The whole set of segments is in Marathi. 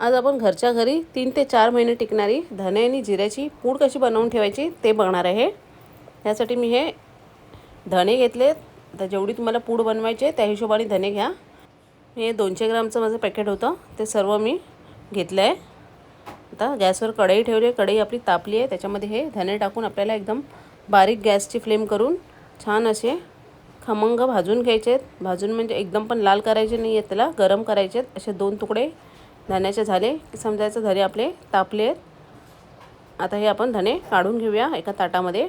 आज आपण घरच्या घरी तीन ते चार महिने टिकणारी धने आणि जिऱ्याची पूड कशी बनवून ठेवायची ते बघणार आहे. त्यासाठी मी हे धणे घेतले. तर जेवढी तुम्हाला पूड बनवायचे त्या हिशोबाने धणे घ्या. हे दोनशे ग्रामचं माझं पॅकेट होतं. ते सर्व मी घेतलं आहे. आता गॅसवर कढई ठेवली आहे. कढई आपली तापली आहे. त्याच्यामध्ये हे धणे टाकून आपल्याला एकदम बारीक गॅसची फ्लेम करून छान असे खमंग भाजून घ्यायचे आहेत भाजून म्हणजे एकदम पण लाल करायचे नाही आहेत त्याला गरम करायचे आहेत असे दोन तुकडे धण्याचे झाले. की समजायचं धणे आपले तापले आहेत. आता हे आपण धणे काढून घेऊया एका ताटामध्ये.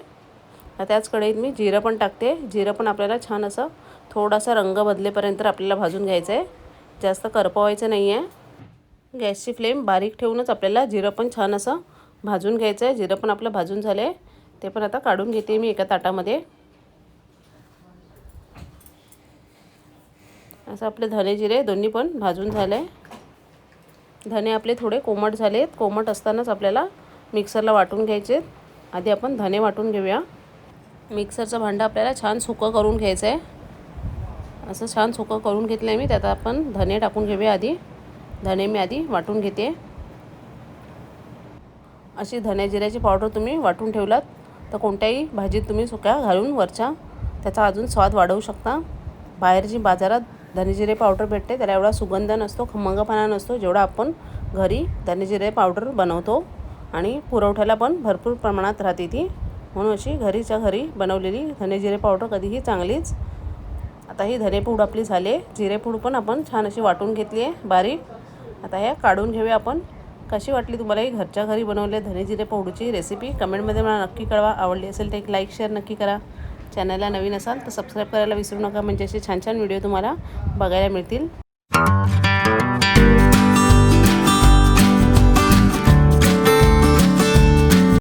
त्याचकडे त्याच कढईत मी जिरं पण टाकते. जिरं पण आपल्याला छान असं थोडासा रंग बदलेपर्यंत आपल्याला भाजून घ्यायचं आहे जास्त करपवायचं नाही आहे गॅसची फ्लेम बारीक ठेवूनच आपल्याला जिरं पण छान असं भाजून घ्यायचं आहे जिरं पण आपलं भाजून झालं आहे ते पण आता काढून घेते मी एका ताटामध्ये. असं आपले धने जिरे दोन्ही पण भाजून झाले धने आपले थोडे कोमट झाले कोमट असतानाच आपल्याला मिक्सरला वाटून घ्यायचे. आधी आपण धने वाटून घेऊया. मिक्सरचं भांडं आपल्याला छान सुकं करून घ्यायचं आहे असं छान सुकं करून घेतलं आहे मी. त्यात आपण धने टाकून घेऊया आधी. धने मी आधी वाटून घेते. अशी धने जिऱ्याची पावडर तुम्ही वाटून ठेवलात तर कोणत्याही भाजीत तुम्ही सुक्या घालून वरच्या त्याचा अजून स्वाद वाढवू शकता. बाहेर जी बाजारात धनेजिरे पावडर भेटते त्याला एवढा सुगंध नसतो खमंगपणा नसतो जेवढा आपण घरी धनेजिरे पावडर बनवतो. आणि पुरवठ्याला पण भरपूर प्रमाणात राहते ती. म्हणून अशी घरीच्या घरी बनवलेली धनेजिरे पावडर कधीही चांगलीच. आता ही धनेपूड आपली झाले जिरेपूड पण आपण छान अशी वाटून घेतली आहे बारीक. आता ह्या काढून घेऊया आपण. कशी वाटली तुम्हाला ही घरच्या घरी बनवले धने जिरे रेसिपी कमेंटमध्ये मला नक्की कळवा. आवडली असेल तर एक लाईक शेअर नक्की करा. चॅनलला नवीन असाल तर सबस्क्राईब करायला विसरू नका. म्हणजे असे छान छान व्हिडिओ तुम्हाला बघायला मिळतील.